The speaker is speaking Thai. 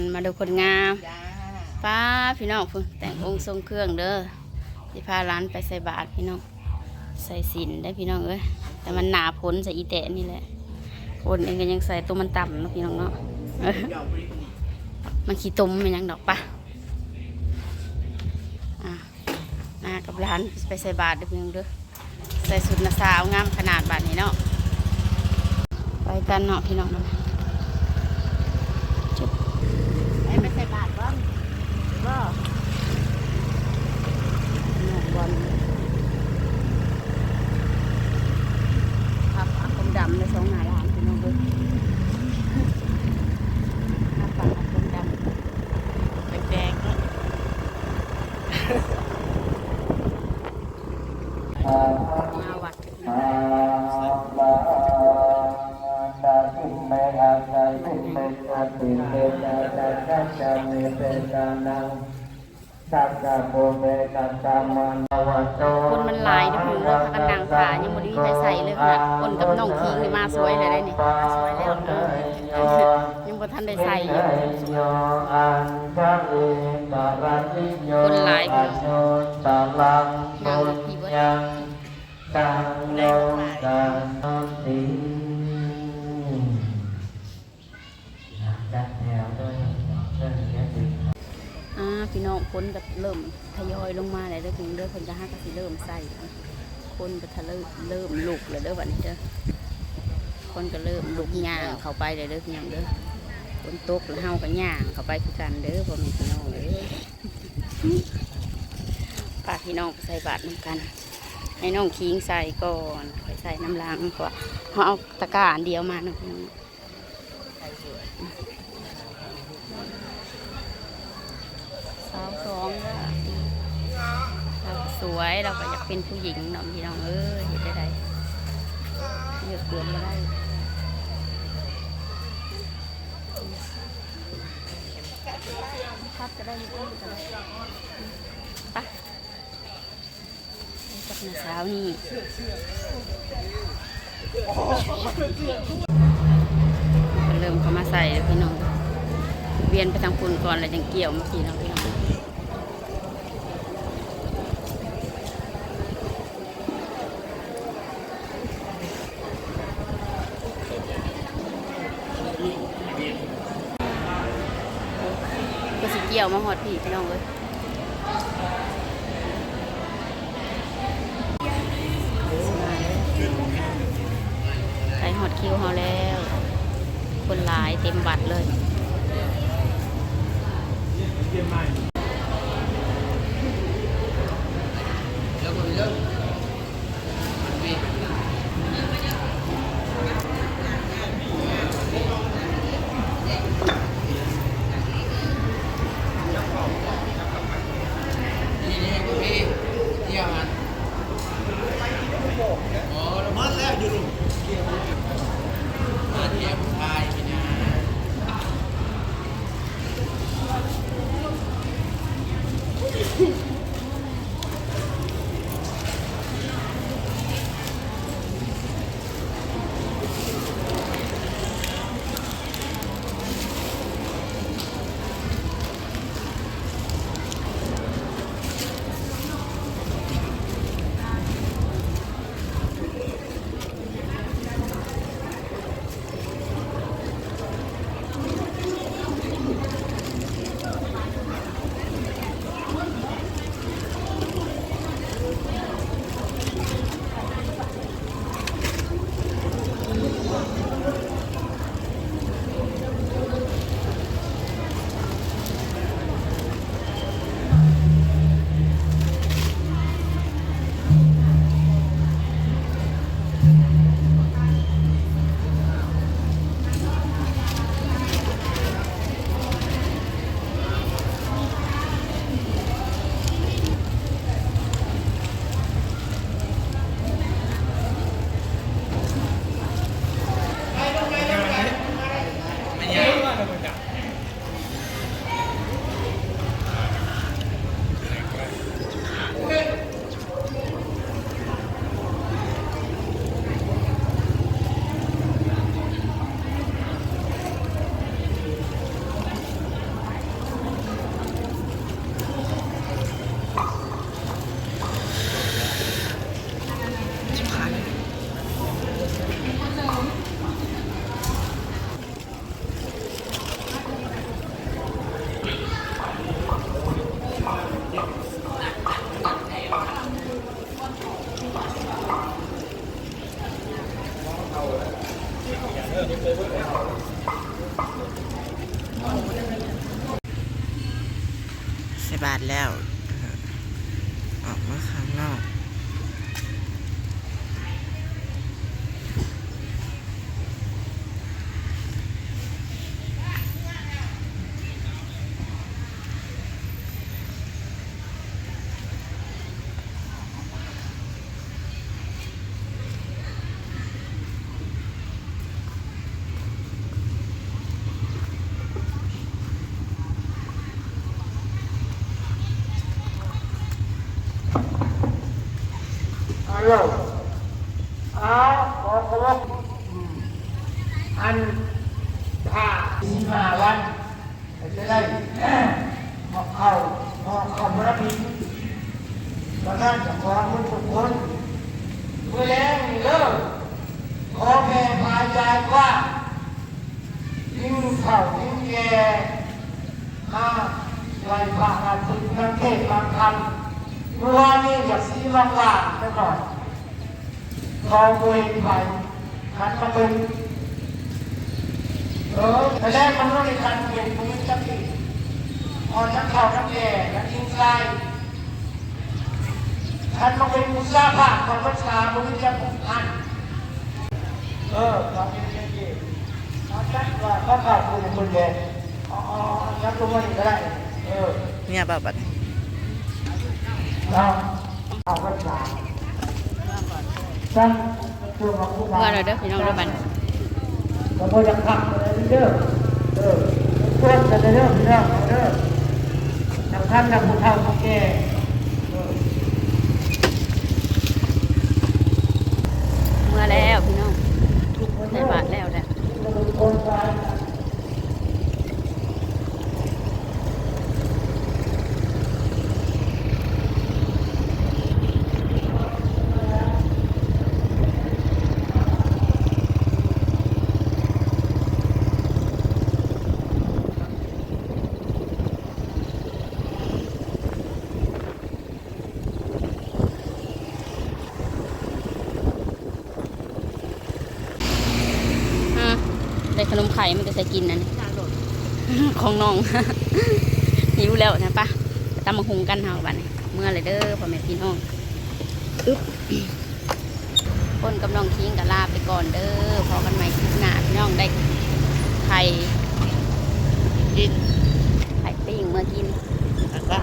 มันมาดูคนงามจ้าป้าพี่น้องพุ่นแต่งองค์ทรงเครื่องเด้อสิพาร้านไปใส่บาตรพี่น้องใส่สินได้พี่น้องเอ้ยแต่มันหนาพ้นใส่อีแตะนี่แหละคนเองก็ยังใส่ตัวมันต่ำนะพี่น้องเนาะมันขี้ตมมันยังดอกปะอะมากับร้านไปใส่บาตรเด้อพี่น้องเด้อใส่สุดนาสาวงามขนาดบาทนี้เนาะไปกันเนาะพี่น้องเนาะ ให้ไปใส่บาตรบ้างก็ น้องบอลครับอาคมดำในสองหน้าร้านพี่น้องเด้อครับปากอาคมดำ แดงๆก็ มาวัดกันพี่น้อง คนมันหลายเด้อพี่น้องพากันนางขายังบ่ได้มีใครใส่เลยขนาดคนกับน้องคิงนี่มาสวยเลยได้นี่สวยแล้วเออยังบ่ทันได้ใส่อยู่คนหลายพี่น้องนางกับพี่เบิดตังโลตังติจัดแถวด้วยเรื่องนี้สิ อ่า พี่น้องคนก็เริ่มทยอยลงมาแล้วเด้อพี่น้องเด้อเพิ่นก็หาก็สิเริ่มใส่คนก็ทะเริ่มเริ่มลุกแล้วเด้อบัดนี้เด้อคนก็เริ่มลุกย่างเข้าไปเลยเด้อพี่น้องเด้อฝนตกแล้วเฮาก็ย่างเข้าไปคือกันเด้อพ่อแม่พี่น้องเด้อฝากพี่น้องใส่บาตรนํกัน ให้น้องคิงใส่ก่อนค่อยใส่น้ำล้างก่อนเขาเอาตะกร้าอันเดียวมานะพี่น้องสาวสองก็เราก็ สวยเราก็อยากเป็นผู้หญิงเนาะพี่น้องเอ้ยเห็นได้ไดเลือกเกินมาได้พัดก็ได้ก็ได้ไปกับน้าสาวนี่เริ่มเข้ามาใส่แล้วพี่น้องเวียนไปทางปุ่นก่อนแล้วยังเกี่ยวมาพี่น้องพี่น้องก็สิเกี่ ยวมาหอดพี่พี่น้องเลยใส่หอดคิวเขาแล้ว คนหลายเต็มบัตรเลย พ ใส่บาทแล้ว ออกมาข้างนอก ฮัลโหลอ้าขอขอบอันผ่าสิบห้าวันจะได้หอกเข้าหอเข้ามารับผิดตอนนั้นจะขอคนทุกคนเมื่อแล้วเลิกขอแผ่พายายกว่ายิ่งเข่ายิ่งแก่มาไหวพระอาทิตย์ทั้งเทศบางคำเมื่อวานนี้อยากซีว่างว่าไปก่อน พอมวยไปขันมาเป็นเออแต่แรกมันต้องมีการเปลี่ยนมือจักรีพอทั้งเข่าทั้งแก่ทั้งยิงไส้ท่านมาเป็นมุสาภาพของพระชามือจะพุทันเออตอนนี้ยังดีตอนนั้นว่าพระข่าวคุณคนแก่อ๋อยักลงมาอีกก็ได้เออเนี่ยบ่บัดเราเอาพระชาตั้งตั ว่าเราเด้อพี่น้องเด้อบันเราก็จะขับอะไรเด้อเออต้นกันเด้อพี่น้องเด้อนักท่านนักผู้เฒ่าผู้แก่เออเมื่อแล้วพี่น้องใส่บาทแล้วแหละ คนตาย อะได้ ขนมไข่มันจะใส่กินนั่นของน้องหิวแล้วนะปะตำมะฮุงกันเฮาบัดนี้เมื่อเลยเด้อพ่อแม่พี่น้องอึ๊บคนกับน้องทิ้งกับลาไปก่อนเด้อพอกันใหม่คลิปหน้าพี่น้องได้ไข่กินไข่ปิ้งเมื่อกินอากา